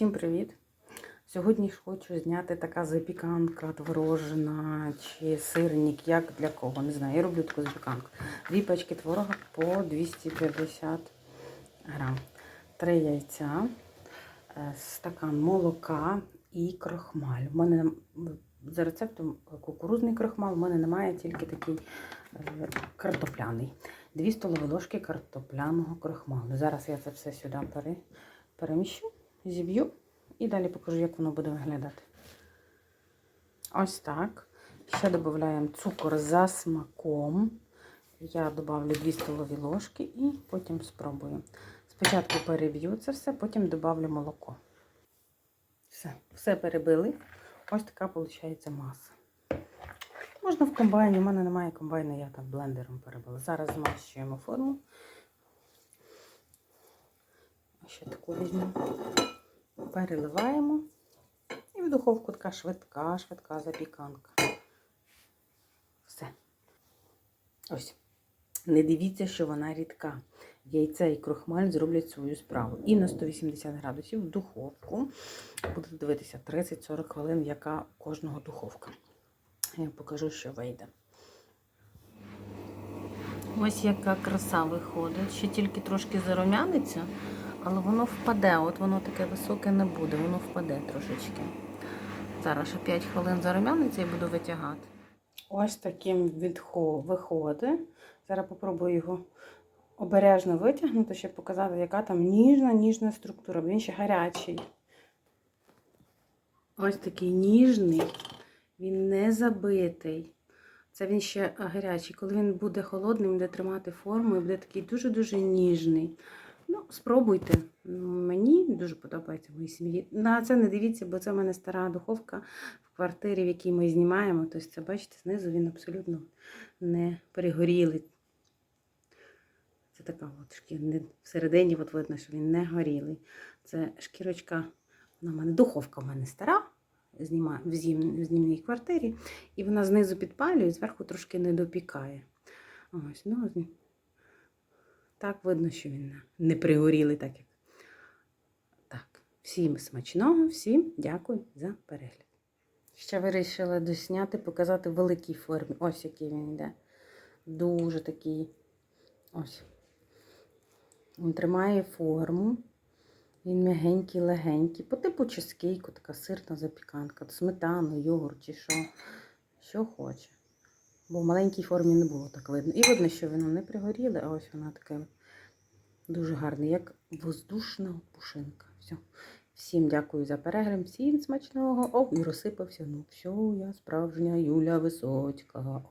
Всім привіт! Сьогодні ж хочу зняти така запіканка творожна чи сирник, як для кого. Не знаю, я роблю таку запіканку. Дві пачки творога по 250 грам. Три яйця, е, стакан молока і крохмаль. У мене за рецептом кукурузний крохмал, у мене немає тільки такий е, картопляний. Дві столові ложки картопляного крохмалу. Зараз я це все сюди пере, переміщу, зіб'ю і далі покажу, як воно буде виглядати. Ось так. Ще додаємо цукор за смаком. Я додавлю 2 столові ложки і потім спробую. Спочатку переб'ю це все, потім додавлю молоко. Все, все перебили. Ось така виходить маса. Можна в комбайні, у мене немає комбайна, я так блендером перебила. Зараз змащуємо форму. Ще таку візьмемо. Переливаємо. І в духовку така швидка, швидка запіканка. Все. Ось. Не дивіться, що вона рідка. Яйце і крохмаль зроблять свою справу. І на 180 градусів в духовку. Будете дивитися 30-40 хвилин, яка кожного духовка. Я покажу, що вийде. Ось яка краса виходить. Ще тільки трошки зарумяниться, але воно впаде. От воно таке високе не буде, воно впаде трошечки. Зараз ще 5 хвилин зарумяниться і буду витягати. Ось таким виходить. Зараз попробую його обережно витягнути, щоб показати, яка там ніжна, ніжна структура. Він ще гарячий. Ось такий ніжний, він не забитий. Це він ще гарячий. Коли він буде холодний, він буде тримати форму і буде такий дуже-дуже ніжний. Ну, спробуйте. Мені дуже подобається моїй сім'ї. На це не дивіться, бо це в мене стара духовка в квартирі, в якій ми знімаємо. Тобто, це, бачите, знизу він абсолютно не перегорілий. Це така от шкіра. Всередині от видно, що він не горілий. Це шкірочка, вона в мене духовка в мене стара зніма, в, знімній квартирі, і вона знизу підпалює, зверху трошки не допікає. Ось, ну, так видно, що він не пригорілий, так як. Так, всім смачного, всім дякую за перегляд. Ще вирішила досняти, показати в великій формі. Ось який він йде. Дуже такий. Ось. Він тримає форму. Він м'ягенький, легенький. По типу чизкейку, така сирна запіканка, сметану, йогурт чи що, що хоче. Бо в маленькій формі не було так видно. І видно, що воно не пригоріло, а ось вона така дуже гарна, як воздушна пушинка. Все. Всім дякую за перегляд, всім смачного. О, і розсипався. Ну, все, я справжня Юля Висоцька.